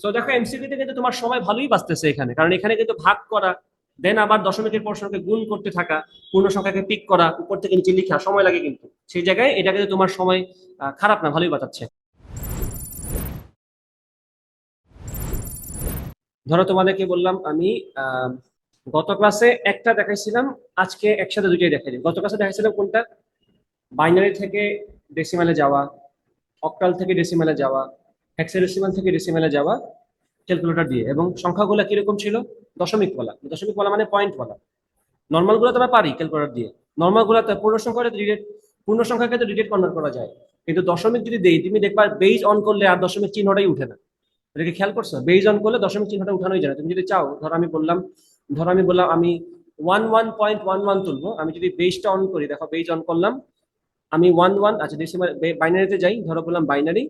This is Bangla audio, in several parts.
সো দেখো এমসিকিউতে কিন্তু তোমার সময় ভালোই বাঁচতেছে এখানে। কারণ এখানে কিন্তু ভাগ করা দেন আবার দশমিকের পর সংখ্যাকে গুণ করতে থাকা পূর্ণ সংখ্যাকে পিক করা, উপর থেকে নিচে লিখা, সময় লাগে কিন্তু। সেই জায়গায় এটা কিন্তু তোমার সময় খারাপ না, ভালোই বাঁচাচ্ছে। ধরো, তোমাদেরকে বললাম আমি গত ক্লাসে একটা দেখাইছিলাম, আজকে একসাথে দুইটাই দেখাই গত ক্লাসে দেখাইছিলাম কোনটা? বাইনারি থেকে ডেসিমালে যাওয়া অক্টাল থেকে ডেসিমালে যাওয়া হেক্সাডেসিমাল থেকে ডেসিমালে যাওয়া ক্যালকুলেটর দিয়ে। এবং সংখ্যাগুলো কীরকম ছিল? দশমিক বলা। দশমিক বলা মানে পয়েন্ট বলা। নর্মালগুলো তো আমরা পারি ক্যালকুলেটর দিয়ে। নর্মাল গুলোতে পূর্ণ সংখ্যা ডিরেক্ট পূর্ণ সংখ্যাকে তো ডিরেক্ট কনভার্ট করা যায়। কিন্তু দশমিক যদি দেই, তুমি দেখবা বেজ অন করলে আর দশমিক চিহ্নটাই উঠে না। এটাকে খেয়াল করছ? বেজ অন করলে দশমিক চিহ্নটা উঠানোই যায় না। তুমি যদি চাও, ধরো আমি বললাম ধরো আমি বললাম আমি one one point one one তুলবো। আমি যদি বেজটা অন করি, দেখো বেজ অন করলাম। আমি ওয়ান ওয়ান আচ্ছা ডেসিমাল বাইনারিতে যাই। ধরো বললাম বাইনারি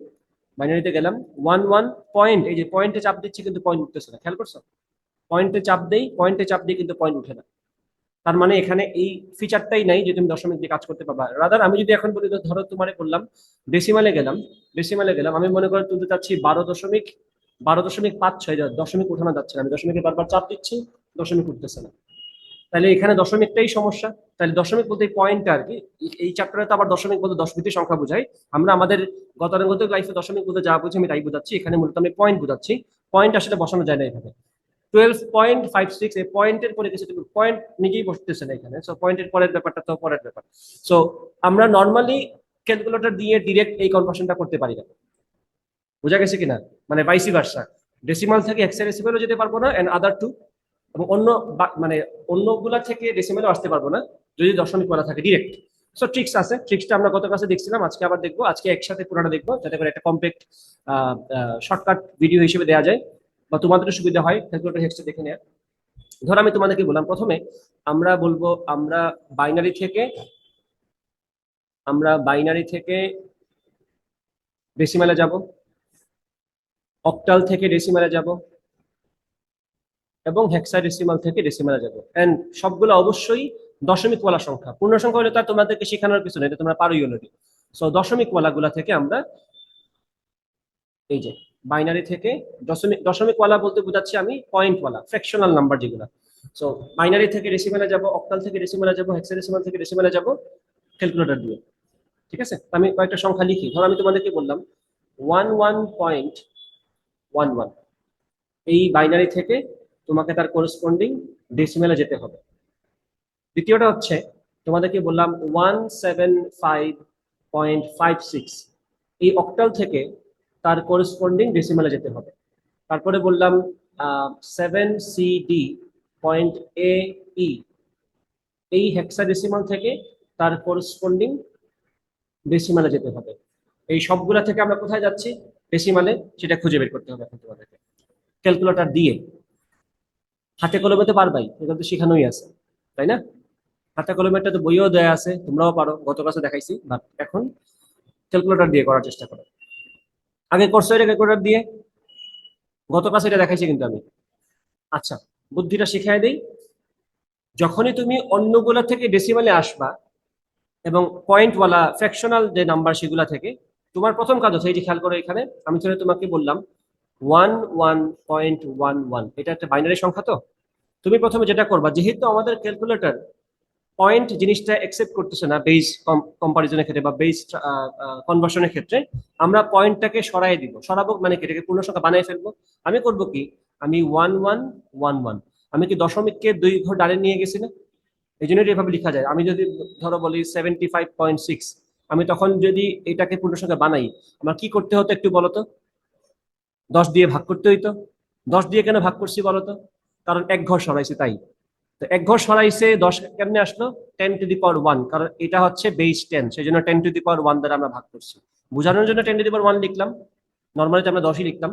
বাইনারিতে গেলাম। ওয়ান ওয়ান পয়েন্ট, এই যে পয়েন্টে চাপ দিচ্ছি কিন্তু পয়েন্ট উঠতেছে না। খেয়াল করছ? পয়েন্টে চাপ দেই, পয়েন্টে চাপ দিয়ে কিন্তু পয়েন্ট উঠে না। তার মানে এখানে এই ফিচারটাই নাই যে তুমি দশমিক দিয়ে কাজ করতে পারবা। রাদার আমি যদি এখন বলি, ধরো তোমারে বললাম ডেসিমালে গেলাম ডেসিমালে গেলাম, আমি মনে করে তুলতে চাচ্ছি বারো দশমিক বারো দশমিক পাঁচ ছয়, দশমিক উঠানো যাচ্ছে না। আমি দশমিকে বারবার চাপ দিচ্ছি, দশমিক উঠতেছে না। তাহলে এখানে দশমিকটাই সমস্যা। তাহলে দশমিক বলতে পয়েন্টটা আর কি, এই- চ্যাপ্টারে তো আবার দশমিক বলতে দশ ভিত্তিক সংখ্যা বোঝাই আমরা আমাদের গতানুগতিক লাইফে দশমিক বলতে যা বুঝি আমি তাই বোঝাচ্ছি। এখানে মূলত আমি পয়েন্ট বোঝাচ্ছি। পয়েন্ট আসলে বসানো যায় না এখানে টুয়েলভ পয়েন্ট ফাইভ সিক্স এই পয়েন্টের পরে কিছু পয়েন্ট নিজেই বসতেছে না এখানে। সো পয়েন্টের পরের ব্যাপারটা তো পরের ব্যাপার। সো আমরা নর্মালি ক্যালকুলেটর দিয়ে ডিরেক্ট এই কনভার্সনটা করতে পারি না। বোঝা গেছে কিনা? মানে ভাইসি ভার্সা ডেসিমাল থেকে হেক্সাডেসিমালও যেতে পারব না অ্যান্ড আদার টু এবং অন্য মানে অন্যগুলা থেকে ডেসিমালও আসতে পারব না, যদি দশমিক বলা থাকে ডিরেক্ট সো ট্রিক্স আছে। ট্রিক্সটা আমরা গত ক্লাসে দেখছিলাম, আজকে আবার দেখব। আজকে একসাথে পুরোটা দেখব, যাতে করে একটা কমপ্লেক্ট শর্টকাট ভিডিও হিসেবে দেওয়া যায় বা তোমাদেরও সুবিধা হয়। ক্যালকুলেটর হেক্সটা দেখে নেওয়া ধরো আমি তোমাদেরকে বললাম, প্রথমে আমরা বলব, আমরা বাইনারি থেকে, আমরা বাইনারি থেকে ডেসিমালে যাব। অক্টাল থেকে ডেসিমালে যাব। এবং হেক্সাডেসিমাল থেকে ডেসিমালে যাব। এন্ড সবগুলো অবশ্যই দশমিক ওয়ালা সংখ্যা। পূর্ণ সংখ্যা হলে তার তোমাদেরকে শেখানোর কিছু নেই, এটা তোমরা পারোই অলরেডি সো দশমিক ওয়ালা গুলা থেকে আমরা এই যে বাইনারি থেকে দশমিক দশমিক ওয়ালা বলতে বোঝাচ্ছি আমি পয়েন্ট ওয়ালা ফ্র্যাকশনাল নাম্বার যেগুলো। সো বাইনারি থেকে ডেসিমালে যাব অক্টাল থেকে ডেসিমালে যাব হেক্সাডেসিমাল থেকে ডেসিমালে যাব ক্যালকুলেটর দিয়ে। ঠিক আছে? আমি কয়েকটা সংখ্যা লিখি। ধরো আমি তোমাদেরকে বললাম one one point one one এই বাইনারি থেকে তোমাকে তার করসপন্ডিং ডেসিমেলে যেতে হবে। দ্বিতীয়টা হচ্ছে, তোমাদেরকে বললাম one seven five point five six এই অক্টাল থেকে তার করসপন্ডিং ডেসিমেলে যেতে হবে। তারপরে বললাম seven C D point A E এই হেক্সা হেক্সাডেসিমাল থেকে তার করসপন্ডিং ডেসিমালে যেতে হবে। এই সবগুলা থেকে আমরা কোথায় যাচ্ছি? ডেসিমালে সেটা খুঁজে বের করতে হবে এখন তোমাদেরকে। ক্যালকুলেটর দিয়ে হাতে কলমে তো পারবাই, এটা তো শেখানোই আছে, তাই না? হাতে কলমেরটা তো বইও দেয়া আছে, তোমরাও পারো, গত ক্লাসে দেখাইছি বাট এখন ক্যালকুলেটর দিয়ে করার চেষ্টা করো। আগে করছ এটা ক্যালকুলেটর দিয়ে, গত ক্লাসে এটা দেখাইছি কিন্তু আমি। আচ্ছা বুদ্ধিটা শিখাই দেই। যখনই তুমি অন্যগুলা থেকে ডেসিমালে আসবা, এবং পয়েন্টওয়ালা ফ্র্যাকশনাল যে নাম্বার সেগুলা থেকে, তোমার প্রথম কাজ হচ্ছে, এই যে খেয়াল করো এখানে, আমি তোমাকে বললাম one one point one one এটা একটা বাইনারি সংখ্যা তো? তুমি প্রথমে যেটা করবা, যেহেতু আমাদের ক্যালকুলেটর পয়েন্ট জিনিসটা অ্যাকসেপ্ট করতেছে না বেস কম্পারিজনের ক্ষেত্রে বা বেস কনভার্সনের ক্ষেত্রে, আমরা পয়েন্টটাকে সরাই দিব। সরাবো মানে কি? এটাকে পূর্ণ সংখ্যা বানিয়ে ফেলব। আমি করব কি? আমি ওয়ান ওয়ান ওয়ান ওয়ান আমি কি দশমিককে দুই ঘর ডানে নিয়ে গেছি না? এই জন্য এভাবে লেখা যায়। আমি যদি ধরো বলি সেভেন্টি ফাইভ পয়েন্ট সিক্স আমি তখন যদি এটাকে পূর্ণ সংখ্যা বানাই, আমার কি করতে হতো একটু বলো তো? দশ দিয়ে ভাগ করতে হইতো। দশ দিয়ে কেন ভাগ করছি বলতো কারণ এক ঘর সরাইছে, তাই। তো এক ঘর সরাইছে, দশ কেমনে আসলো? Ten to the power one কারণ এটা হচ্ছে বেস টেন সেই জন্য ten to the power one দ্বারা আমরা ভাগ করছি। বোঝানোর জন্য ten to the power one লিখলাম। নর্মালি আমরা দশই লিখতাম।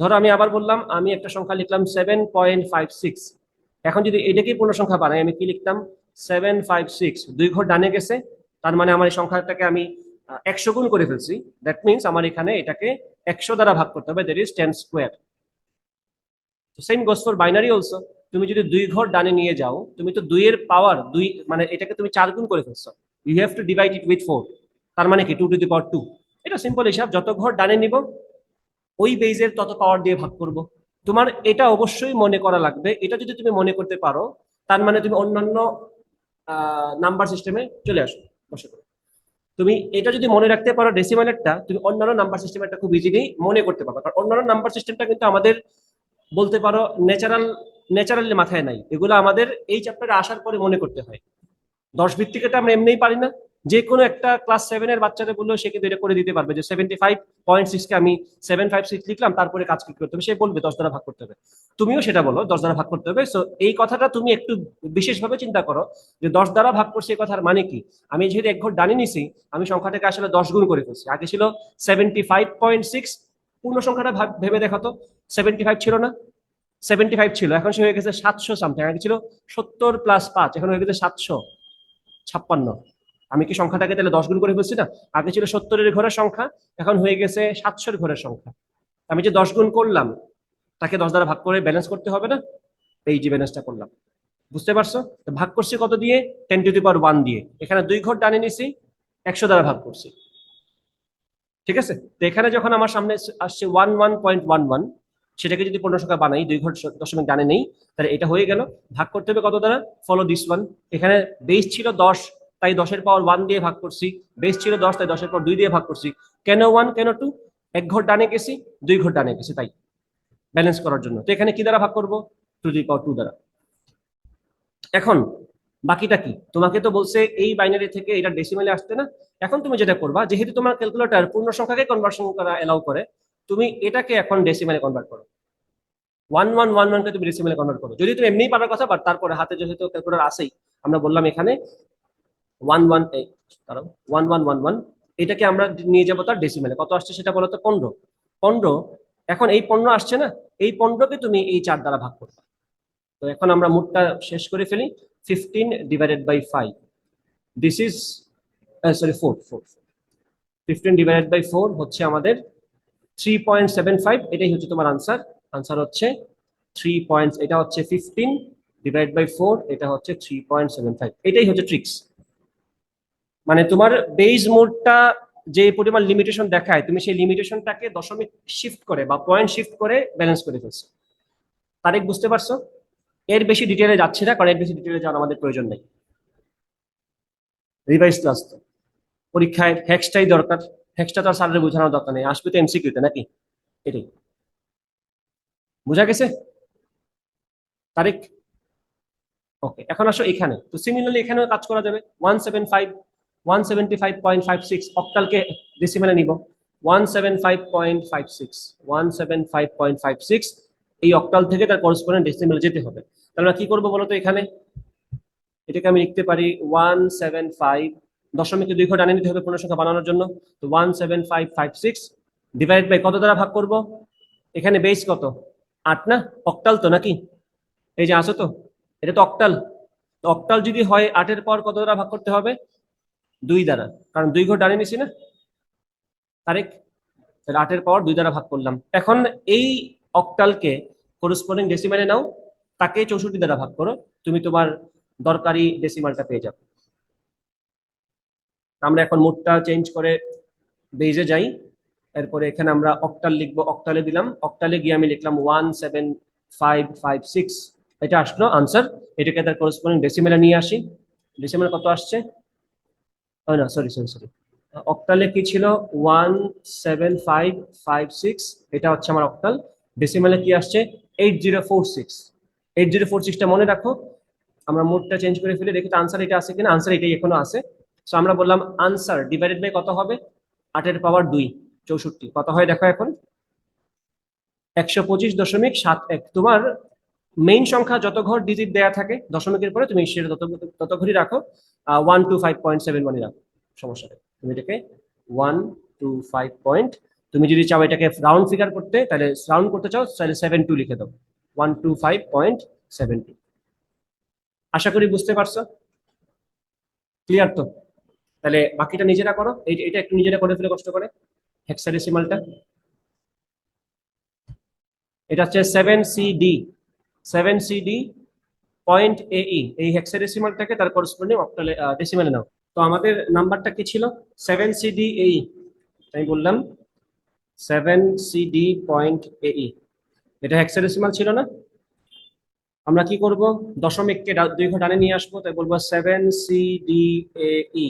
ধরো আমি আবার বললাম, আমি একটা সংখ্যা লিখলাম সেভেন পয়েন্ট ফাইভ সিক্স এখন যদি এটাকেই পূর্ণ সংখ্যা বানাই, আমি কি লিখতাম? সেভেন ফাইভ সিক্স দুই ঘর ডানে গেছে, তার মানে আমার এই সংখ্যাটাকে আমি একশো গুণ করে ফেলছি। দ্যাট মিনস আমার এখানে এটাকে একশো দ্বারা ভাগ করতে হবে। That is ten square same goes for binary also তুমি যদি দুই ঘর ডানে নিয়ে যাও, তুমি তো দুইয়ের পাওয়ার দুই মানে এটাকে তুমি চার গুণ করে ফেলছো। You have to divide it with four তার মানে কি? Two to the power two এটা সিম্পল হিসাব। যত ঘর ডানে নিব, ওই বেজের তত পাওয়ার দিয়ে ভাগ করব। তোমার এটা অবশ্যই মনে করা লাগবে। এটা যদি তুমি মনে করতে পারো, তার মানে তুমি অন্যান্য নাম্বার সিস্টেমে চলে আসো। বসে করো তুমি এটা যদি মনে রাখতে পারো ডেসিমালেরটা তুমি অন্যান্য নাম্বার সিস্টেমেরটা খুব ইজিলি মনে করতে পারবে। কারণ অন্যান্য নাম্বার সিস্টেমটা কিন্তু আমাদের বলতে পারো ন্যাচারাল ন্যাচারালি মাথায় নাই। এগুলো আমাদের এই চ্যাপ্টারে আসার পরে মনে করতে হয়। দশ ভিত্তিকেটা আমরা এমনিই পারি না। যে কোনো একটা ক্লাস সেভেনের বাচ্চাদের বললেও সে কিন্তু এটা করে দিতে পারবে যে সেভেন্টি ফাইভ পয়েন্ট সিক্সকে আমি সেভেন ফাইভ সিক্স লিখলাম, তারপরে কাজ কি করতে হবে? সে বলবে দশ দ্বারা ভাগ করতে হবে। তুমিও সেটা বলো, দশ দ্বারা ভাগ করতে হবে। সো এই কথাটা তুমি একটু বিশেষভাবে চিন্তা করো যে দশ দ্বারা ভাগ করছে এই কথার মানে কি? আমি যেহেতু এক ঘর ডানি নিছি, আমি সংখ্যাটাকে আসলে দশ গুণ করে ফেলছি। আগে ছিল সেভেন্টি ফাইভ পয়েন্ট সিক্স পূর্ণ সংখ্যাটা ভাব- দেখো তো সেভেন্টি ফাইভ ছিল না? সেভেন্টি ফাইভ ছিল, এখন সে হয়ে গেছে সাতশো সামথিং আগে ছিল সত্তর প্লাস পাঁচ, এখন হয়ে গেছে সাতশো, ছাপ্পান্ন। আমি কি সংখ্যাটাকে তাহলে দশ গুণ করে ফেলছি না? আগে ছিল সত্তরের ঘরের সংখ্যা, এখন হয়ে গেছে সাতশোর ঘরের সংখ্যা। আমি যে দশ গুণ করলাম, তাকে দশ দ্বারা ভাগ করে ব্যালেন্স করতে হবে না? এই যে ব্যালেন্সটা করলাম। বুঝতে পারছ? ভাগ করছি কত দিয়ে? Ten to the power one দিয়ে। এখানে দুই ঘর ডানে নিছি, একশো দ্বারা ভাগ করছি। ঠিক আছে? তো এখানে যখন আমার সামনে আসছে one one point one one সেটাকে যদি পূর্ণ সংখ্যা বানাই, দুই ঘর দশমিক ডানে নেই, তাহলে এটা হয়ে গেল। ভাগ করতে হবে কত দ্বারা? ফলো দিস ওয়ান এখানে বেস ছিল দশ তাই দশের পাওয়ার ওয়ান দিয়ে ভাগ করছি। বেস ছিল দশ, তাই দশের পর দুই দিয়ে ভাগ করছি। কেন ওয়ান কেন টু এক ঘর ডানে গেছি, দুই ঘর ডানে গেছি, তাই। ব্যালেন্স করার জন্য। তো এখানে কি দ্বারা ভাগ করব? টু দি পাওয়ার টু দ্বারা। এখন, বাকিটা কি? তোমাকে তো বলছে এই বাইনারি থেকে এটা ডেসিমেলে আসতে না? এখন তুমি যেটা করবা, যেহেতু তোমার ক্যালকুলেটর পূর্ণ সংখ্যাকে কনভার্সন করা এলাও করে, তুমি এটাকে এখন ডেসিমেলে কনভার্ট করো। ওয়ান ওয়ান ওয়ান ওয়ানকে তুমি ডেসিমেলে কনভার্ট করো। যদি তুমি এমনিই পারার কথা বাট তারপরে হাতে যেহেতু ক্যালকুলেটর আসেই আমরা বললাম এখানে one one one one one one এটাকে আমরা নিয়ে যাব তার ডেসিমেলে কত আসছে সেটা বলো তো? পনেরো। পনেরো, এখন এই পনেরো আসছে না? এই পনেরোকে তুমি এই চার দ্বারা ভাগ করবে তো এখন আমরা মুডটা শেষ করে ফেলি। Fifteen divided by five this is sorry four four fifteen divided by four হচ্ছে আমাদের থ্রি পয়েন্ট সেভেন ফাইভ এটাই হচ্ছে তোমার আনসার আনসার হচ্ছে থ্রি পয়েন্ট এটা হচ্ছে ফিফটিন ডিভাইড বাই ফোর এটা হচ্ছে থ্রি পয়েন্ট সেভেন ফাইভ এটাই হচ্ছে ট্রিক্স মানে তোমার বেজ মোডটা যে পরিমাণ লিমিটেশন দেখায়, তুমি সেই লিমিটেশনটাকে দশমিক শিফট করে বা পয়েন্ট শিফট করে ব্যালেন্স করে ফেলছো। তারেক, বুঝতে পারছ? এর বেশি ডিটেলে যাচ্ছে না, কারণ এর বেশি ডিটেলে যাওয়ার আমাদের প্রয়োজন নেই। রিভাইজ ক্লাস তো। পরীক্ষায় হ্যাক্সটাই দরকার। হ্যাক্সটা তো স্যারের বোঝানোর দরকার নেই। আসবে তো এমসিকিউতে নাকি? এটাই। বুঝা গেছে? তারিখ ওকে এখন আসো এখানে। তো সিমিলারলি এখানেও কাজ করা যাবে। One seven five one seventy five point five six অক্টালকে নিব one seven five point five six one seven five point five six এই অক্টাল থেকে তার করসপন্ডেন্ট ডেসিমেলে যেতে হবে তাহলে কি করব বলতো এখানে এটাকে আমি লিখতে পারি ওয়ান সেভেন ফাইভ দুই ঘর নিতে হবে পূর্ণ সংখ্যা বানানোর জন্য তো one seven five five six divide by কত দ্বারা ভাগ করব এখানে বেস কত আট না অক্টাল তো নাকি এই যে আসো তো? এটা তো অক্টাল তো অক্টাল যদি হয় আটের পর কত দ্বারা ভাগ করতে হবে? দুই দ্বারা। কারণ দুই ঘর ডানে নিছি না। তারিখ তাহলে আটের পর দুই দ্বারা ভাগ করলাম। এখন এই অক্টালকে করসপন্ডিং ডেসিমালে নাও তাকে চৌষট্টি দ্বারা ভাগ করো। তুমি তোমার দরকারি ডেসিমালটা পেয়ে যাবে। আমরা এখন মোডটা চেঞ্জ করে বেজে যাই। এরপরে এখানে আমরা অক্টাল লিখব অক্টালে দিলাম। অক্টালে গিয়ে আমি লিখলাম one seven five five six এটা আসলো আনসার এটাকে তার করসপন্ডিং ডেসিমেলে নিয়ে আসি। ডেসিমেল কত আসছে? না সরি সরি সরি অক্টালে কি ছিল? One seven five five six এটা হচ্ছে আমার অক্টাল ডেসিমেলে কি আসছে? Eight zero four six eight zero four সিক্সটা মনে রাখো। আমরা মোডটা চেঞ্জ করে ফেলে, দেখি তো আনসার এটা আছে কিনা? আনসার এটাই এখনও আছে। সো আমরা বললাম আনসার ডিভাইডেড বাই কত হবে? আটের পাওয়ার দুই, চৌষট্টি। কত হয় দেখো এখন? একশো পঁচিশ দশমিক সাত এক। তোমার মেইন সংখ্যা যত ঘর ডিজিট দেয়া থাকে, দশমিকের পরে তুমি সেটা তত তত ঘরই রাখো। One two five point seven ওয়ানই রাখো। সমস্যা নেই। তুমি এটাকে ওয়ান টু ফাইভ পয়েন্ট তুমি যদি চাও এটাকে রাউন্ড ফিগার করতে, তাহলে রাউন্ড করতে চাও, তাহলে সেভেন টু লিখে দাও। One two five point seven two আশা করি বুঝতে পারছ? ক্লিয়ার তো? তাহলে বাকিটা নিজেরা করো। এটা একটু নিজেরা করে ফেলে কষ্ট করে। হেক্সাডেসিমালটা এটা হচ্ছে seven C D seven C D point A E এই হেক্সাডেসিমালটাকে তার করসপন্ডিং অক্টালে ডেসিমালে নাও। তো আমাদের নাম্বারটা কি ছিল? সেভেন সি ডি এই আমি বললাম। সেভেন সিডি পয়েন্ট এই এটা হেক্সাডেসিমাল ছিল না? আমরা কি করব? দশমিককে ঘর ডানে নিয়ে আসব, তাই বলব seven C D A E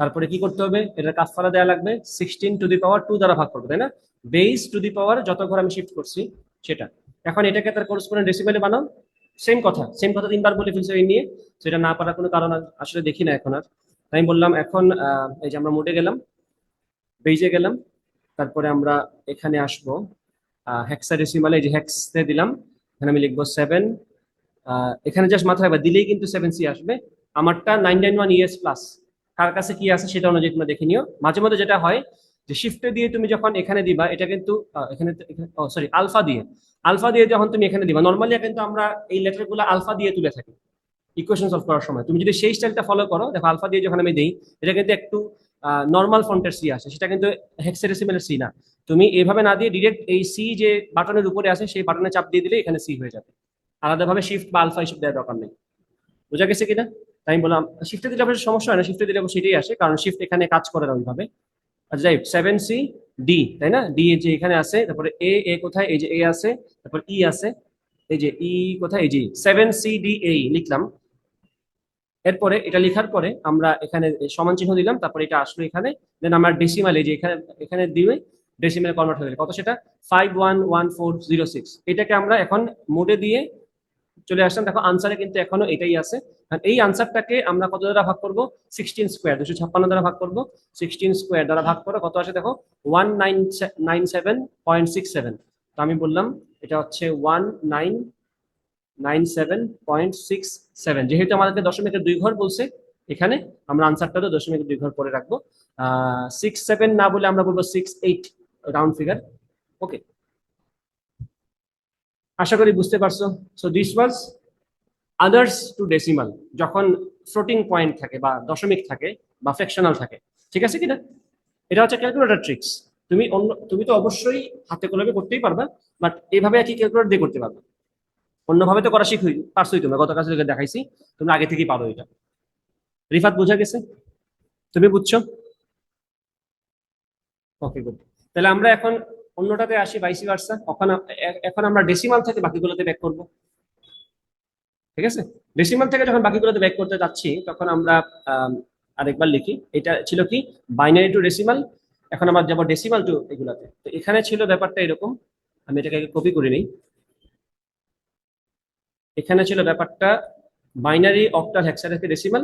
তারপরে কি করতে হবে? এটা কাফারা দেওয়া লাগবে। Sixteen to the power two দ্বারা ভাগ করব, তাই না? বেস টু দি পাওয়ার যত ঘর আমি শিফট করছি, সেটা। এখন এটাকে তার করসপন্ডেন্ট ডেসিমেলে বানাও। সেম কথা সেম কথা তিনবার বলে ফেলছে এই নিয়ে সেটা না পারার কোনো কারণ আসলে দেখি না এখন আর। আমি বললাম, এখন এই যে আমরা মোডে গেলাম বেজে গেলাম, তারপরে আমরা এখানে আসব হেক্সাডেসিমালে এই যে হেক্স দিলাম, এখানে আমি লিখব সেভেন এখানে জাস্ট মাথায় রাখবা, দিলেই কিন্তু সেভেন সি আসবে। আমারটা nine nine one ES plus কার কাছে কি আছে সেটা অনুযায়ী তোমরা দেখে নিও। মাঝে মধ্যে যেটা হয় যে শিফটে দিয়ে তুমি যখন এখানে দিবা, এটা কিন্তু এখানে সরি আলফা দিয়ে। আলফা দিয়ে যখন তুমি এখানে দিবা নর্মালি কিন্তু আমরা এই লেটারগুলো আলফা দিয়ে তুলে থাকি ইকুয়েশন সলভ করার সময়। তুমি যদি সেই স্টাইলটা ফলো করো, দেখো আলফা দিয়ে যখন আমি দিই, এটা কিন্তু একটু নর্মাল ফন্টের সি আসে, সেটা কিন্তু হেক্সাডেসিমেলের সি না। তুমি এভাবে না দিয়ে ডিরেক্ট এই সি যে বাটনের উপরে আসে, সেই বাটনে চাপ দিয়ে দিলে এখানে সি হয়ে যাবে। আলাদাভাবে শিফট বা আলফা হিসেবে দেওয়ার দরকার নেই। বোঝা গেছে কিনা? তাই আমি বললাম শিফটে দিলে অবশ্য সমস্যা হয় না শিফটে দিলে সেটাই আসে, কারণ শিফট এখানে কাজ করে না ওইভাবে। আচ্ছা যাই সেভেন সি ডি তাই না? ডি যে এখানে আছে, তারপরে এ এ কোথায়? এই যে এ আছে, তারপর ই আছে, এই যে ই কোথায়? এই যে সেভেন সি ডি এ লিখলাম। এরপরে এটা লেখার পরে আমরা এখানে সমান চিহ্ন দিলাম, তারপরে এটা আসলো এখানে দেন আমরা ডেসিমাল এই যে এখানে এখানে দিবে ডেসিমালে কনভার্ট হয়ে গেলে। কত সেটা? Five one one four zero six এটাকে আমরা এখন মোডে দিয়ে চলে আসলাম। দেখো আনসারে কিন্তু এখনও এটাই আছে। এই আনসারটাকে আমরা কত দ্বারা ভাগ করব? সিক্সটিন স্কোয়ার দুশো ছাপ্পান্ন দ্বারা ভাগ করব। সিক্সটিন স্কোয়ার দ্বারা ভাগ করে কত আসে দেখো? One nine nine seven point six seven তো আমি বললাম, এটা হচ্ছে one nine nine seven point six seven যেহেতু আমাদেরকে দশমিকের দুই ঘর বলছে, এখানে আমরা আনসারটা তো দশমিকের দুই ঘর পরে রাখব। সিক্স সেভেন না বলে আমরা বলব six eight round figure okay আশা করি বুঝতে পারছ। So this was others to decimal যখন ফ্লোটিং পয়েন্ট থাকে বা দশমিক থাকে বা ফ্র্যাকশনাল থাকে। ঠিক আছে কিনা? এটা হচ্ছে ক্যালকুলেটর ট্রিক্স তুমি অন্য তুমি তো অবশ্যই হাতে কলমে করতেই পারবা বাট এইভাবে কি ক্যালকুলেটর দিয়ে করতে পারবে। অন্যভাবে তো করা শিখুই পারছোই তোমরা, গত কাছে দেখাইছি, তোমরা আগে থেকেই পারো এটা। রিফাত, বোঝা গেছে? তুমি বুঝছ? ওকে গুড তাহলে আমরা এখন অন্যটাতে আসি বাইসি ভার্সা এখন এখন আমরা ডেসিমাল থেকে বাকিগুলোতে ব্যাক করব। ঠিক আছে? ডেসিমাল থেকে যখন বাকিগুলোতে ব্যাক করতে যাচ্ছি তখন আমরা আম, আরেকবার লিখি। এটা ছিল কি? বাইনারি টু ডেসিমাল এখন আমরা যাব ডেসিমাল টু এগুলাতে। তো এখানে ছিল ব্যাপারটা এরকম। আমি এটাকে কপি করে নিই। এখানে ছিল ব্যাপারটা বাইনারি অক্টাল হেক্সাডেসি ডেসিমাল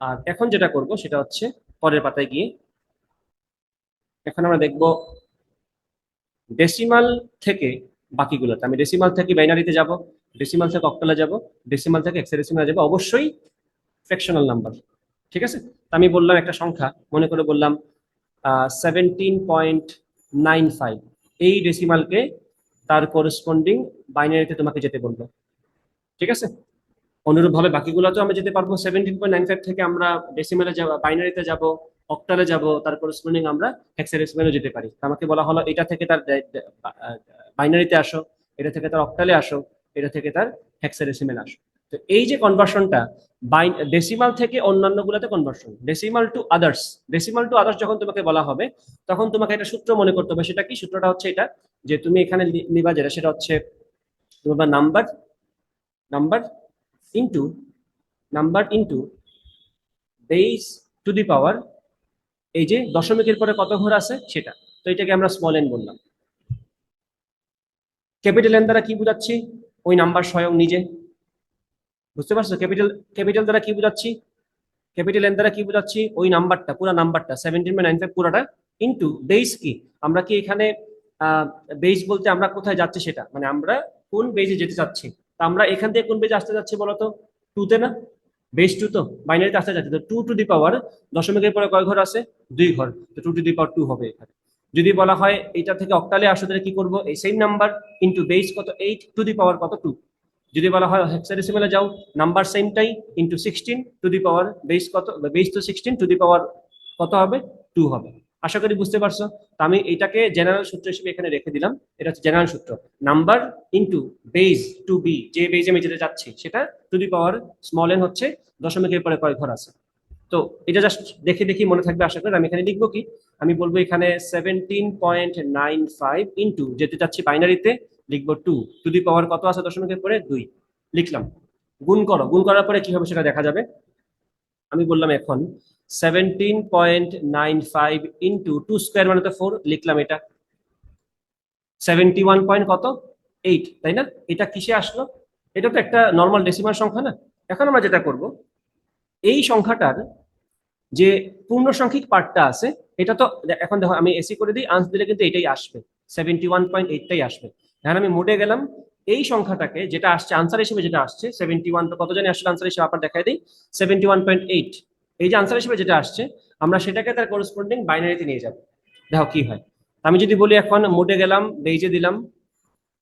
আর এখন যেটা করব সেটা হচ্ছে পরের পাতায় গিয়ে। এখন আমরা দেখব ডেসিমাল থেকে বাকিগুলোতে, আমি ডেসিমাল থেকে বাইনারিতে যাব ডেসিমাল থেকে অক্টালে যাব ডেসিমাল থেকে হেক্সাডেসিমালে যাব, অবশ্যই ফ্র্যাকশনাল নাম্বার ঠিক আছে? আমি বললাম একটা সংখ্যা, মনে করে বললাম সেভেন্টিন পয়েন্ট নাইন ফাইভ এই ডেসিমালকে তার করসপন্ডিং বাইনারিতে তোমাকে যেতে বলব ঠিক আছে? অনুরূপভাবে বাকিগুলোতেও আমরা যেতে পারব সেভেন্টিন পয়েন্ট নাইন ফাইভ থেকে আমরা ডেসিমালে যাব বাইনারিতে যাব অক্টালে যাব, তার করসপন্ডিং আমরা হেক্সাডেসিমালে যেতে পারি। আমাকে বলা হলো, এটা থেকে তার বাইনারিতে আসো, এটা থেকে তার অক্টালে আসো, এটা থেকে তার হেক্সাডেসিমেল আসো। তো এই যে কনভার্সনটা বাই ডেসিমাল থেকে অন্যান্য গুলাতে conversion decimal to others decimal to others যখন তোমাকে বলা হবে, তখন তোমাকে একটা সূত্র মনে করতে হবে। সেটা কি? সূত্রটা হচ্ছে এটা, যে তুমি এখানে নিবা যেটা, সেটা হচ্ছে তোমার number number into number into base to the power এই যে দশমিকের পরে কত ঘর আছে? সেটা। তো এটাকে আমরা স্মল এন বললাম। ক্যাপিটাল এন দ্বারা কি বোঝাচ্ছি? ওই নাম্বার স্বয়ং নিজে। বুঝতে পারছ? ক্যাপিটাল ক্যাপিটাল দ্বারা কি বোঝাচ্ছি? ক্যাপিটাল এন দ্বারা কি বোঝাচ্ছি? ওই নাম্বারটা পুরো নাম্বারটা সেভেন্টিন বাই নাইন পুরোটা ইন্টু বেস কি? আমরা কি এখানে বেস বলতে আমরা কোথায় যাচ্ছি সেটা? মানে আমরা কোন বেজে যেতে চাচ্ছি? তা আমরা এখান থেকে কোন বেজে আসতে যাচ্ছি বলতো? টুতে না? বেস টু তো বাইনারিতে আসতে যাচ্ছে। তো টু টু দি পাওয়ার দশমিকের পরে কয় ঘর আছে? দুই ঘর। তো two to the power two হবে এখানে। যদি বলা হয় এটা থেকে অক্টালে আসো, তাহলে কি করব? এই সেম নাম্বার ইন্টু বেস কত? এইট টু দি পাওয়ার কত? টু যদি বলা হয় হেক্সাডেসিমেলে যাও number সেমটাই into sixteen to the power base কত? বেস তো সিক্সটিন টু দি পাওয়ার কত হবে? টু হবে। আশা করি বুঝতে পারছ। তো আমি এটাকে জেনারেল সূত্র হিসেবে এখানে রেখে দিলাম। এটা হচ্ছে জেনারেল সূত্র। Number into base to B যে বেজে আমি যেতে যাচ্ছি সেটা to the power small N হচ্ছে দশমিকের পরে কয় ঘর আছে। তো এটা জাস্ট দেখে দেখি মনে থাকবে আশা করি। আমি এখানে লিখব কি? আমি বলব এখানে seventeen point nine five into যেতে চাচ্ছি বাইনারিতে লিখব টু টু দি পাওয়ার কত আছে দশমিকের পরে? দুই। লিখলাম। গুণ করো। গুণ করার পরে কি হবে সেটা দেখা যাবে। আমি বললাম এখন seventeen point nine five into two square মানে তো ফোর লিখলাম এটা। সেভেন্টি ওয়ান পয়েন্ট কত? এইট তাই না? এটা কিসে আসলো? এটা তো একটা নর্মাল ডেসিমাল সংখ্যা না? এখন আমরা যেটা করব, এই সংখ্যাটার যে পূর্ণ সংখ্যিক পার্টটা আছে, এটা তো এখন দেখো আমি এসি করে দিই আনস দিলে কিন্তু এটাই আসবে। সেভেন্টি ওয়ান পয়েন্ট এইটটাই আসবে। এখন আমি মোডে গেলাম, এই সংখ্যাটাকে যেটা আসছে আনসার হিসেবে যেটা আসছে সেভেন্টি ওয়ান তো কত জানি আসলে আনসার হিসেবে? আপনার দেখাই দিই। সেভেন্টি ওয়ান পয়েন্ট এইট এই যে আনসার হিসেবে যেটা আসছে, আমরা সেটাকে তার করসপন্ডিং বাইনারিতে নিয়ে যাব। দেখো কি হয়। আমি যদি বলি এখন মোডে গেলাম বেইজে দিলাম,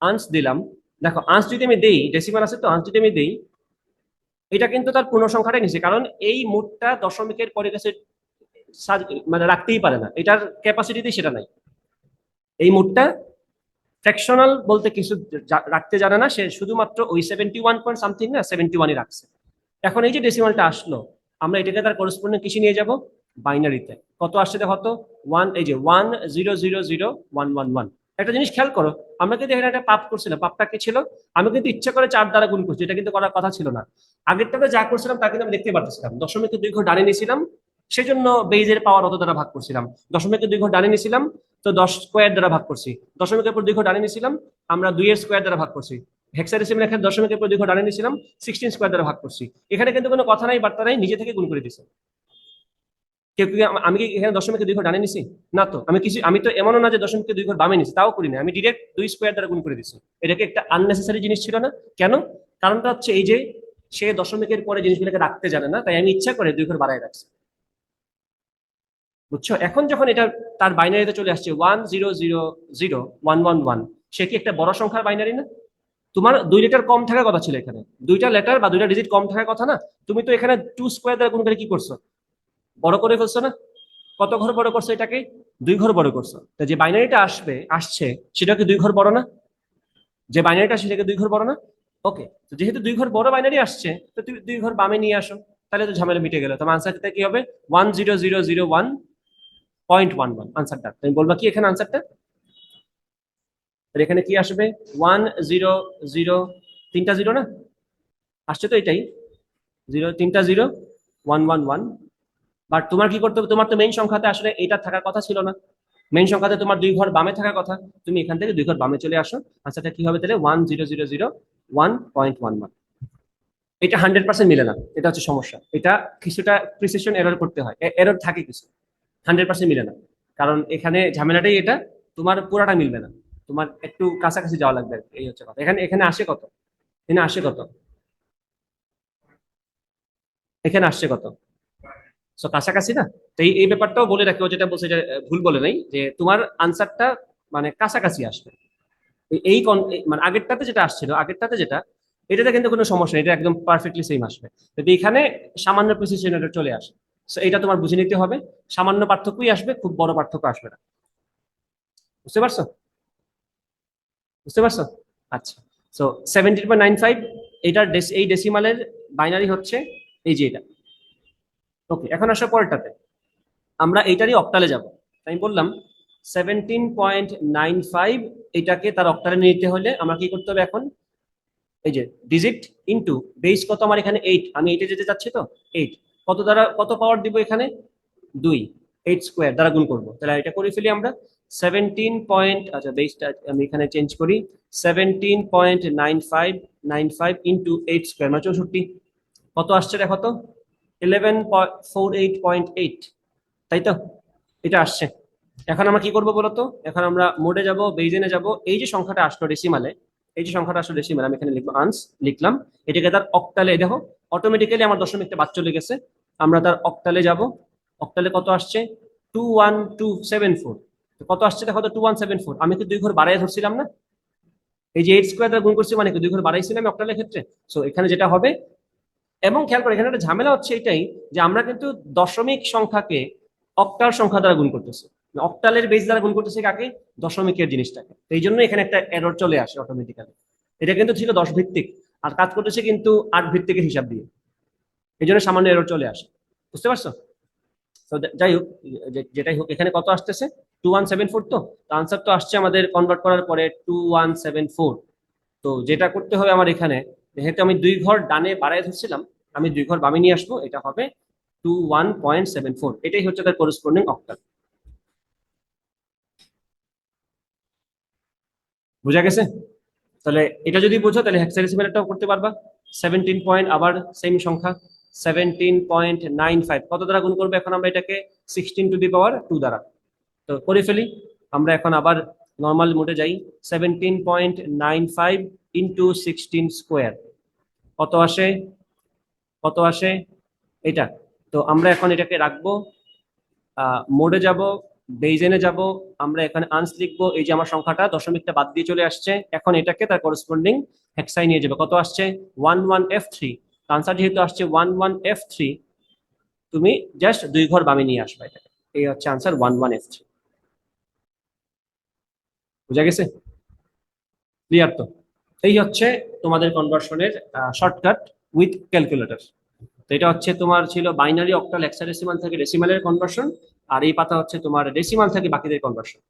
আনস দিলাম, দেখো আনস যদি আমি দেই ডেসিমাল আছে তো, আনস যদি আমি দেই, এটা কিন্তু তার পূর্ণ সংখ্যাটাই নিচ্ছে, কারণ এই মোডটা দশমিকের পরে সাজ- মানে রাখতেই পারে না। এটার ক্যাপাসিটিতে সেটা নাই। এই মোডটা ফ্র্যাকশনাল বলতে কিছু রাখতে জানে না, সে শুধুমাত্র ওই সেভেন্টি ওয়ান পয়েন্ট সামথিং না সেভেন্টি ওয়ানই রাখছে। এখন এই যে ডেসিমালটা আসলো আমরা এটাকে তার করসপন্ডিং কিসে নিয়ে যাব? বাইনারিতে কত আসছে দেখো তো? ওয়ান এই যে one zero zero zero one one one একটা জিনিস খেয়াল করো, আমরা কিন্তু এখানে একটা পাপ করছিলাম পাপটা কি ছিল? আমি কিন্তু ইচ্ছা করে চার দ্বারা গুণ করছি, এটা কিন্তু করার কথা ছিল না। আগেরটাতে যা করছিলাম তা কিন্তু আমি দেখতে পারতেছিলাম। দশমিকের দুই ঘর ডানে নিয়েছিলাম, সেজন্য বেইজের পাওয়ার অত দ্বারা ভাগ করছিলাম। দশমিকের দুই ঘর ডানে নিয়েছিলাম, তো দশ স্কোয়ার দ্বারা ভাগ করছি। দশমিকের পর দুই ঘর ডানে নিয়েছিলাম, আমরা দুইয়ের স্কোয়ার দ্বারা ভাগ করছি। হেক্সাডেসিমেল এখানে দশমিকের পর দুই ঘর ডানে নিয়েছিলাম সিক্সটিন স্কোয়ার দ্বারা ভাগ করছি। এখানে কিন্তু কোনো কথা নাই, বার্তা নাই, নিজে থেকে গুণ করে দিছে কেউ কি আমি কি এখানে দশমিকের দুই ঘর ডানে নিছি না তো, আমি কিছু আমি তো এমনও না যে দশমিকের দুই ঘর বামে নিছি তাও করি না আমি ডিরেক্ট দুই স্কোয়ার দ্বারা গুণ করে দিছি এটাকে একটা আননেসেসারি জিনিস ছিল না। কেন? কারণটা হচ্ছে এই যে সে দশমিকের পরে জিনিসগুলোকে রাখতে জানে না, তাই আমি ইচ্ছা করে দুই ঘর বাড়ায় রাখছি। বুঝছ? এখন যখন এটা তার বাইনারিতে চলে আসছে one zero zero zero one one one সে কি একটা বড় সংখ্যার বাইনারি না? তোমার দুই লিটার কম থাকার কথা ছিল এখানে। দুইটা লেটার বা দুইটা ডিজিট কম থাকার কথা না, তুমি তো এখানে টু স্কোয়ার দ্বারা গুণ করে কি করছ? বড় করে ফেলছো না? কত ঘর বড় করছ এটাকে? দুই ঘর বড় করছ। তা যে বাইনারিটা আসবে, আসছে সেটা কি দুই ঘর বড় না? যে বাইনারিটা সেটাকে দুই ঘর বড় না? ওকে তো যেহেতু দুই ঘর বড় বাইনারি আসছে, তো তুমি দুই ঘর বামে নিয়ে আসো, তাহলে তো ঝামেলা মিটে গেল। তোমার আনসারটা কি হবে? One zero zero zero one point one one আনসারটা তুমি বলবা কি এখানে আনসারটা এখানে কি আসবে? ওয়ান জিরো জিরো তিনটা জিরো না? আসছে তো এটাই। জিরো তিনটা zero one one one but তোমার কি করতে হবে? তোমার তো মেইন সংখ্যাতে আসলে এটা থাকার কথা ছিল না। মেইন সংখ্যাতে তোমার দুই ঘর বামে থাকার কথা। তুমি এখান থেকে দুই ঘর বামে চলে আসো। আনসারটা কি হবে তাহলে? One zero zero zero one point one one এটা হান্ড্রেড পার্সেন্ট মিলে না। এটা হচ্ছে সমস্যা। এটা কিছুটা প্রিসিশন এরর করতে হয়। এরর থাকে কিছু। হান্ড্রেড পার্সেন্ট মিলে না। কারণ এখানে ঝামেলাটাই এটা। তোমার পুরাটা মিলবে না। তোমার একটু কাছাকাছি যাওয়া লাগবে এই হচ্ছে কথা। এখানে এখানে আসে কত? এখানে আসে কত? এখানে আসছে কত? সো কাছাকাছি না? তো এই ব্যাপারটাও বলে রাখি, ও যেটা বলছে যে ভুল বলে নাই, যে তোমার আনসারটা মানে কাছাকাছি আসবে। এই- মানে আগেরটাতে যেটা আসছিল, আগেরটাতে যেটা, এটাতে কিন্তু কোনো সমস্যা নেই, এটা একদম পারফেক্টলি সেম আসবে। যদি এখানে সামান্য প্রিসিশন এটা চলে আসে সো এটা তোমার বুঝে নিতে হবে, সামান্য পার্থক্যই আসবে, খুব বড় পার্থক্য আসবে না। বুঝতে পারছ? বুঝতে পারছ? আচ্ছা so seventeen point nine five এটার এই ডেসিমালের বাইনারি হচ্ছে এই যে এটা। ওকে এখন আসা পরেরটাতে। আমরা এইটারই অক্টালে যাব। আমি বললাম সেভেন্টিন পয়েন্ট নাইন ফাইভ এটাকে তার অক্টালে নিতে হলে আমরা কি করতে হবে এখন? এই যে ডিজিট ইনটু বেস কত? আমার এখানে এইট আমি এইটে যেতে চাচ্ছি তো? এইট কত দ্বারা, কত পাওয়ার দিব এখানে? দুই। এইট স্কোয়ার দ্বারা গুণ করব। তাহলে এটা করে ফেলি আমরা। সেভেন্টিন পয়েন্ট আচ্ছা বেসটা আমি এখানে চেঞ্জ করি seventeen point nine five nine five into eight square মানে চৌষট্টি। কত আসছে দেখো তো? Eleven four eight point eight তাই তো? এটা আসছে। এখন আমরা কি করব বলতো এখন আমরা মোডে যাব বেইজেনে যাব। এই যে সংখ্যাটা আসলো ডেসিমালে এই যে সংখ্যাটা আসলো ডেসিমালে আমি এখানে লিখব আনস লিখলাম। এটাকে তার অক্টালে দেখো অটোমেটিক্যালি আমার দশমিকটা বাদ চলে গেছে। আমরা তার অক্টালে যাব। অক্টালে কত আসছে? Two one two seven four কত আসছে দেখো তো টু ওয়ান সেভেন ফোর আমি তো দুই ঘর বাড়াই ধরছিলাম না? এই যে এইট স্কোয়ার দ্বারা গুণ করছি মানে দুই ঘর বাড়াইছিলাম অক্টালের ক্ষেত্রে। সো এখানে যেটা হবে, এবং খেয়াল করে, এখানে একটা ঝামেলা হচ্ছে এটাই যে আমরা কিন্তু দশমিক সংখ্যাকে অক্টাল সংখ্যা দ্বারা গুণ করতেছি। অক্টালের বেস দ্বারা গুণ করতেছি কাকে? দশমিকের জিনিসটাকে। এই জন্য এখানে একটা এরর চলে আসে অটোমেটিক্যালি এটা কিন্তু ছিল দশ ভিত্তিক আর কাজ করতেছে কিন্তু আট ভিত্তিকের হিসাব দিয়ে। এই জন্য সামান্য এরর চলে আসে। বুঝতে পারছ? যাই হোক যেটাই হোক, এখানে কত আসতেছে? টু ওয়ান সেভেন ফোর তো? আনসার তো আসছে আমাদের কনভার্ট করার পরে টু ওয়ান সেভেন ফোর তো যেটা করতে হবে আমার এখানে, যেহেতু আমি দুই ঘর ডানে বাড়ায় ধরছিলাম, আমি দুই ঘর বামে নিয়ে আসব, এটা হবে two one point seven four এটাই হচ্ছে তার করসপন্ডিং অক্টাল বুঝা গেছে? তাহলে এটা যদি বোঝো, তাহলে হেক্সাডেসিমালটাও করতে পারবা। সেভেন্টিন পয়েন্ট আবার সেম সংখ্যা সেভেন্টিন পয়েন্ট নাইন ফাইভ কত দ্বারা গুণ করব এখন আমরা এটাকে? Sixteen to the power two দ্বারা। তো করে ফেলি। আমরা এখন আবার নর্মাল মোডে যাই। Seventeen point nine five into sixteen square কত আসে? কত আসে? এটা তো আমরা এখন এটাকে রাখব। মোডে যাব বেইজেনে যাব। আমরা এখানে আনস লিখব, এই যে আমার সংখ্যাটা, দশমিকটা বাদ দিয়ে চলে আসছে। এখন এটাকে তার করসপন্ডিং হেক্সাই নিয়ে যাবে। কত আসছে? One one F three answer যেহেতু আসছে ওয়ান ওয়ান এফ থ্রি তুমি জাস্ট দুই ঘর বামে নিয়ে আসবে এটাকে। এই হচ্ছে answer one one F three বুঝা গেছে? ক্লিয়ার তো? এই হচ্ছে তোমাদের কনভার্সনের শর্টকাট উইথ ক্যালকুলেটর তো এটা হচ্ছে তোমার ছিল বাইনারি অক্টাল হেক্সাডেসিমাল থেকে ডেসিমালের কনভার্সন আর এই পাতা হচ্ছে তোমার ডেসিমাল থেকে বাকিদের কনভার্সন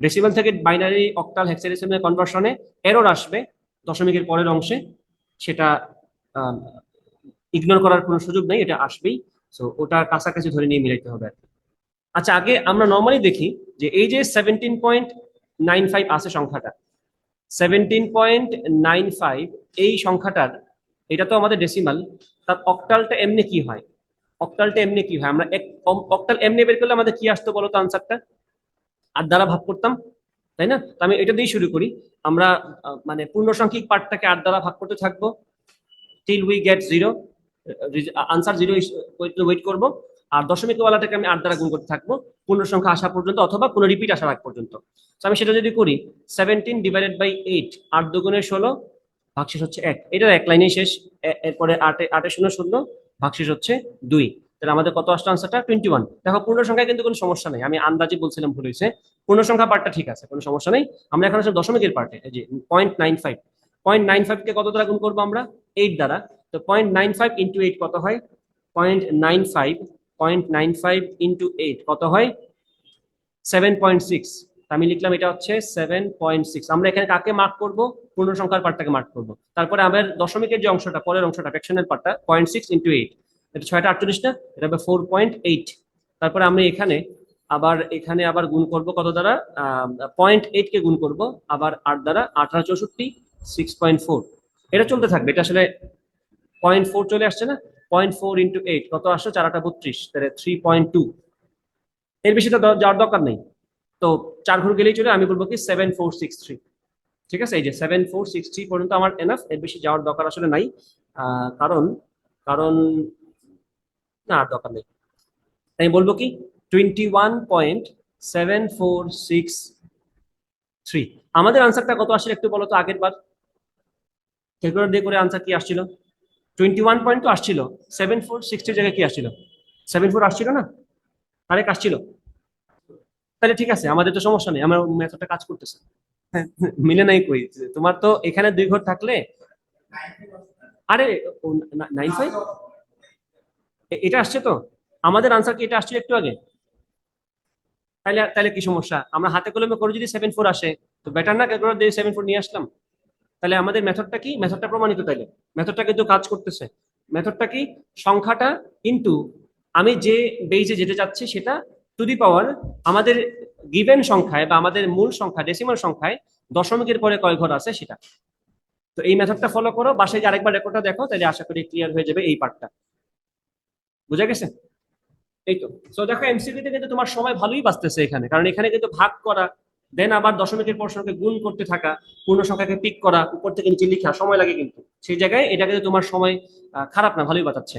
ডেসিমাল থেকে বাইনারি অক্টাল হেক্সাডেসিমাল কনভার্সনে এরর আসবে দশমিকের পরের অংশে, সেটা ইগনোর করার কোনো সুযোগ নেই, এটা আসবেই। সো ওটা কাছাকাছি ধরে নিয়ে মিলাইতে হবে আচ্ছা আগে আমরা নর্মালি দেখি যে এই যে সেভেন্টিন পয়েন্ট নাইন ফাইভ আছে সংখ্যাটা। সেভেন্টিন পয়েন্ট নাইন ফাইভ এই সংখ্যাটার, এটা তো আমাদের ডেসিমাল তার অক্টালটা এমনি কি হয়? অক্টালটা এমনি কি হয়? আমরা এক অক্টাল এমনি বের করলে আমাদের কি আসতো বলো তো আনসারটা আর দ্বারা ভাগ করতাম, তাই না? তো আমি এটা দিয়েই শুরু করি। আমরা মানে পূর্ণসংখ্যিক পার্টটাকে আট দ্বারা ভাগ করতে থাকব till we get zero answer zero wait করব। আর দশমিক ওয়ালাটাকে আমি আট দ্বারা গুণ করতে থাকব পূর্ণ সংখ্যা আসা পর্যন্ত অথবা কোনো রিপিট আসার আগ পর্যন্ত। তো আমি সেটা যদি করি সেভেন্টিন ডিভাইডেড বাই এইট আট দুগুণে ষোলো, ভাগশেষ হচ্ছে এক। এটা এক লাইনেই শেষ। এরপরে আটে আটে শূন্য শূন্য, ভাগশেষ হচ্ছে দুই। তাহলে আমাদের কত আসতো আনসারটা টোয়েন্টি ওয়ান দেখো পূর্ণ সংখ্যায় কিন্তু কোনো সমস্যা নেই। আমি আন্দাজে বলছিলাম ভুল হয়েছে। পূর্ণ সংখ্যা পার্টটা ঠিক আছে, কোনো সমস্যা নেই। আমরা এখন আসলে দশমিকের পার্টে এই যে point nine five point nine ফাইভকে কত দ্বারা গুণ করব আমরা? এইট দ্বারা। তো point nine five into eight কত হয়? Point nine five point nine five into eight কত হয়? সেভেন পয়েন্ট সিক্স আমি লিখলাম এটা হচ্ছে সেভেন পয়েন্ট সিক্স আমরা এখানে কাকে মার্ক করব? পূর্ণ সংখ্যার পার্টটাকে মার্ক করব। তারপরে আমাদের দশমিকের যে অংশটা, পরের অংশটা ফ্র্যাকশনের পার্টটা পয়েন্ট সিক্স ইন্টু এইট এটা ছয়টা আটচল্লিশ না? এটা হবে ফোর পয়েন্ট এইট তারপরে আমরা এখানে আবার এখানে আবার গুণ করব কত দ্বারা? পয়েন্ট এইট কে গুণ করব। আবার আট দ্বারা, আঠারো চৌষট্টি সিক্স পয়েন্ট ফোর এটা চলতে থাকবে। এটা আসলে পয়েন্ট ফোর চলে আসছে না? পয়েন্ট ফোর ইন্টু এইট কত আসছে? চার আটা বত্রিশ, তাহলে থ্রি পয়েন্ট টু এর বেশি তো যাওয়ার দরকার নেই। তো চার ঘর গেলেই চলে, আমি বলব কি সেভেন ফোর সিক্স থ্রি ঠিক আছে? এই যে সেভেন ফোর সিক্স থ্রি পর্যন্ত আমার এনাফ এর বেশি যাওয়ার দরকার আসলে নাই। কারণ কারণ, না, আর দরকার নেই। আমি বলব কি twenty one point seven four six three আমাদের আনসারটা কত আসলে একটু বলো তো আগের বার ক্যালকুলেটর দিয়ে করে আনসার কি আসছিল? টোয়েন্টি ওয়ান পয়েন্ট তো আসছিল সেভেন ফোর সিক্সটির জায়গায় কি আসছিল? সেভেন ফোর আসছিল না? আরেক আসছিল। তাহলে ঠিক আছে আমাদের তো সমস্যা নেই আমার মেথডটা কাজ করতেছে। হ্যাঁ, মিলে নাই কই? তোমার তো এখানে দুই ঘর থাকলে? আরে নাইন ফাইভ এটা আসছে তো? আমাদের আনসার কি এটা আসছিল একটু আগে? তাহলে তাহলে কি সমস্যা? আমরা হাতে কলমে করে যদি সেভেন ফোর আসে তো বেটার না? দিয়ে সেভেন ফোর নিয়ে আসলাম? তাহলে আমাদের মেথডটা কি? মেথডটা প্রমাণিত তাইলে। মেথডটা কিন্তু কাজ করতেছে। মেথডটা কি? সংখ্যাটা কিন্তু আমি যে বেইজে যেতে যাচ্ছি সেটা টু দি পাওয়ার আমাদের গিভেন সংখ্যায় বা আমাদের মূল সংখ্যা ডেসিমাল সংখ্যায় দশমিকের পরে কয় ঘর আছে সেটা। তো এই মেথডটা ফলো করো, বাসায় যে আরেকবার রেকর্ডটা দেখো তাহলে আশা করি ক্লিয়ার হয়ে যাবে এই পার্টটা বুঝা গেছে? এই তো। সো দেখো এমসিকিউতে কিন্তু তোমার সময় ভালোই বাঁচতেছে এখানে, কারণ এখানে কিন্তু ভাগ করা দেন আবার দশমিকের পর সংখ্যাকে গুণ করতে থাকা, পূর্ণ সংখ্যাকে পিক করা, উপর থেকে নিচে লিখা, সময় লাগে কিন্তু। সেই জায়গায় এটাকে তোমার সময় খারাপ না, ভালোই বাঁচাচ্ছে।